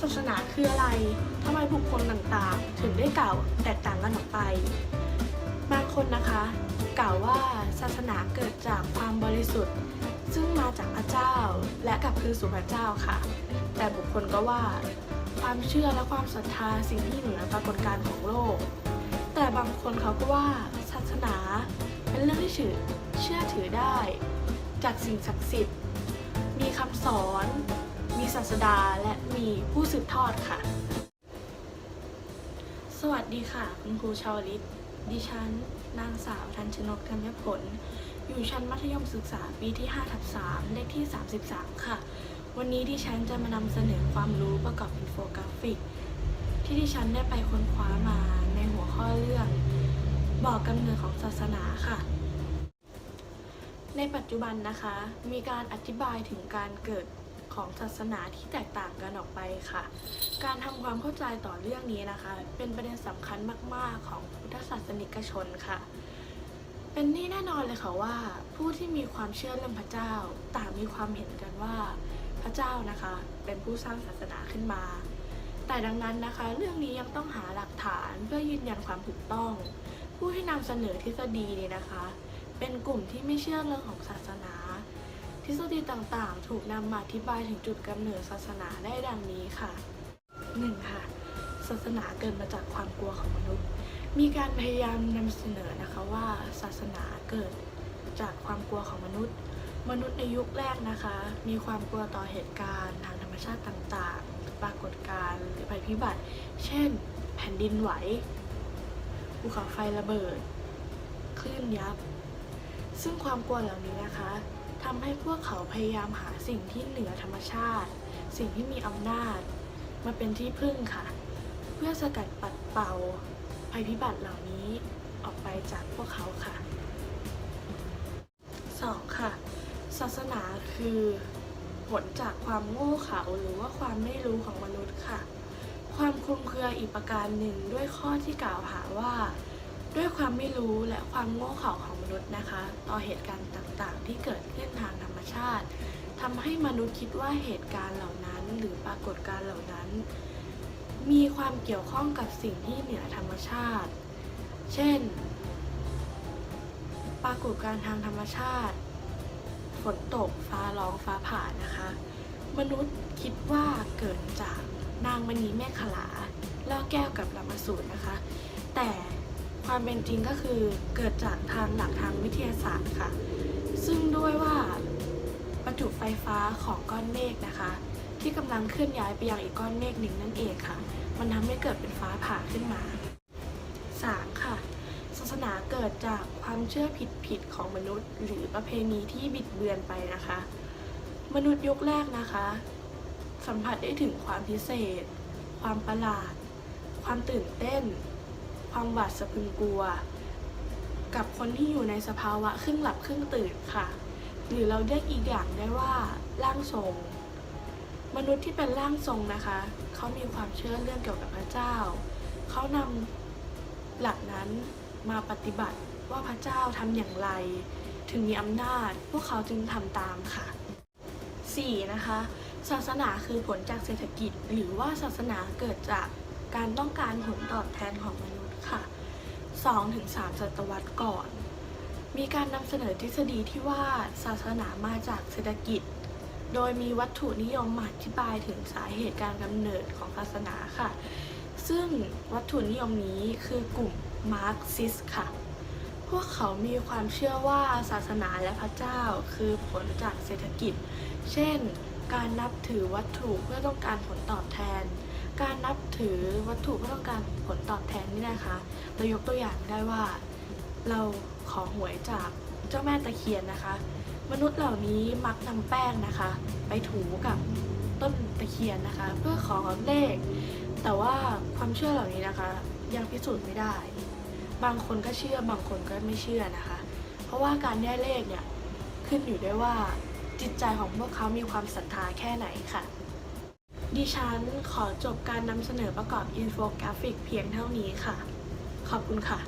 ศาสนาคืออะไรทำไมบุคคลต่างๆ ถึงได้กล่าวแตกต่างกันออกไป บางคนนะคะกล่าวว่าศาสนาเกิดจากความบริสุทธิ์ ซึ่งมาจากพระเจ้าและกลับคืนสู่พระเจ้าค่ะ แต่บุคคลก็ว่า ความเชื่อและความศรัทธาสิ่งที่เหนือปรากฏการณ์ของโลก แต่บางคนเขาก็ว่าศาสนาเป็นเรื่องที่เชื่อเชื่อถือได้ จากสิ่งศักดิ์สิทธิ์ มีคำสอน ศาสดาและมีผู้สืบทอดค่ะ สวัสดีค่ะ คุณครูชาวลิตดิฉัน นางสาวทันชนกธัญผล อยู่ชั้นมัธยมศึกษาปีที่5ทับ3เลขที่ 33 ค่ะ วันนี้ดิฉันจะมานำเสนอความรู้ประกอบอินโฟกราฟิก ที่ดิฉันได้ไปค้นคว้ามาในหัวข้อเรื่อง บอกกำเนิดของศาสนาค่ะในปัจจุบันนะคะ มีการอธิบายถึงการเกิด ของศาสนาที่แตกต่างกันออกไปค่ะ การทำความเข้าใจต่อเรื่องนี้นะคะ เป็นประเด็นสำคัญมาก ๆ ของพุทธศาสนิกชนค่ะ เป็นนี่แน่นอนเลยค่ะว่า ผู้ที่มีความเชื่อเรื่องพระเจ้า ต่างมีความเห็นกันว่า พระเจ้านะคะ เป็นผู้สร้างศาสนาขึ้นมา แต่ดังนั้นนะคะ เรื่องนี้ยังต้องหาหลักฐานเพื่อยืนยันความถูกต้อง ผู้ที่นำเสนอทฤษฎีนี้นะคะ เป็นกลุ่มที่ไม่เชื่อเรื่องของศาสนา ทฤษฎีต่างๆ ถูกนำมาอธิบายถึงจุดกำเนิดศาสนาได้ดังนี้ค่ะ 1. ค่ะ ศาสนาเกิดมาจากความกลัวของมนุษย์ มีการพยายามนำเสนอนะคะว่าศาสนาเกิดจากความกลัวของมนุษย์ มนุษย์ในยุคแรกนะคะ มีความกลัวต่อเหตุการณ์ ทางธรรมชาติต่างๆ ปรากฏการณ์หรือภัยพิบัติ เช่น แผ่นดินไหวภูเขาไฟระเบิด คลื่นยับ ซึ่งความกลัวเหล่านี้นะคะ ทำให้พวกเขาพยายามหาสิ่งที่เหนือธรรมชาติ สิ่งที่มีอำนาจ มาเป็นที่พึ่งค่ะ เพื่อสกัดปัดเป่าภัยพิบัติเหล่านี้ออกไปจากพวกเขาค่ะ 2. ค่ะ ศาสนาคือผลจากความโง่เขลาหรือว่าความไม่รู้ของมนุษย์ค่ะ ความคลุมเครืออีกประการหนึ่งด้วยข้อที่กล่าวหาว่า ด้วยความไม่รู้และความโง่เขลาของมนุษย์นะคะ ต่อเหตุการณ์ต่างๆ ที่เกิดขึ้นทางธรรมชาติทำให้มนุษย์คิดว่าเหตุการณ์เหล่านั้น หรือปรากฏการณ์เหล่านั้น มีความเกี่ยวข้องกับสิ่งที่เหนือธรรมชาติ เช่น ปรากฏการณ์ทางธรรมชาติ ฝนตกฟ้าร้องฟ้าผ่านะคะ มนุษย์คิดว่าเกิดจากนางมณีแม่ขลาล่อแก้วกับลามาสูตรนะคะ แต่ ความเป็นจริงก็คือเกิดจากทางหลักทางวิทยาศาสตร์ค่ะ ซึ่งด้วยว่าประจุไฟฟ้าของก้อนเมฆนะคะ ที่กำลังเคลื่อนย้ายไปยังอีกก้อนเมฆหนึ่งนั่นเองค่ะ มันทำให้เกิดเป็นฟ้าผ่าขึ้นมา 3. ค่ะ ศาสนาเกิดจากความเชื่อผิดๆของมนุษย์ หรือประเพณีที่บิดเบือนไปนะคะ มนุษย์ยุคแรกนะคะ สัมผัสได้ถึงความพิเศษ ความประหลาด ความตื่นเต้น ความหวาดสะพรึงกลัว กับคนที่อยู่ในสภาวะครึ่งหลับครึ่งตื่นค่ะ หรือเราเรียกอีกอย่างได้ว่าร่างทรง มนุษย์ที่เป็นร่างทรงนะคะ เขามีความเชื่อเรื่องเกี่ยวกับพระเจ้า เขานำหลักนั้นมาปฏิบัติว่าพระเจ้าทำอย่างไร ถึงมีอำนาจ พวกเขาจึงทำตามค่ะ 4. นะคะ ศาสนาคือผลจากเศรษฐกิจ หรือว่าศาสนาเกิดจากการต้องการผลตอบแทนของมนุษย์ ค่ะ 2-3 ศตวรรษก่อน มีการนำเสนอทฤษฎีที่ว่าศาสนามาจากเศรษฐกิจ โดยมีวัตถุนิยมมาอธิบายถึงสาเหตุการกำเนิดของศาสนาค่ะ ซึ่งวัตถุนิยมนี้คือกลุ่มมาร์กซิสค่ะ พวกเขามีความเชื่อว่าศาสนาและพระเจ้าคือผลจากเศรษฐกิจ เช่น การนับถือวัตถุเพื่อต้องการผลตอบแทน การนับถือวัตถุเพื่อต้องการผลตอบแทนนี่นะคะ เรายกตัวอย่างได้ว่า เราขอหวยจากเจ้าแม่ตะเคียนนะคะ มนุษย์เหล่านี้มักนำแป้งนะคะ ไปถูกับต้นตะเคียนนะคะ เพื่อขอเลข แต่ว่าความเชื่อเหล่านี้นะคะ ยังพิสูจน์ไม่ได้ บางคนก็เชื่อบางคนก็ไม่เชื่อนะคะ เพราะว่าการได้เลขเนี่ยขึ้นอยู่ด้วยว่าจิตใจของพวกเขามีความศรัทธาแค่ไหนค่ะ ดิฉันขอจบการนำเสนอประกอบอินโฟกราฟิกเพียงเท่านี้ค่ะ ขอบคุณค่ะ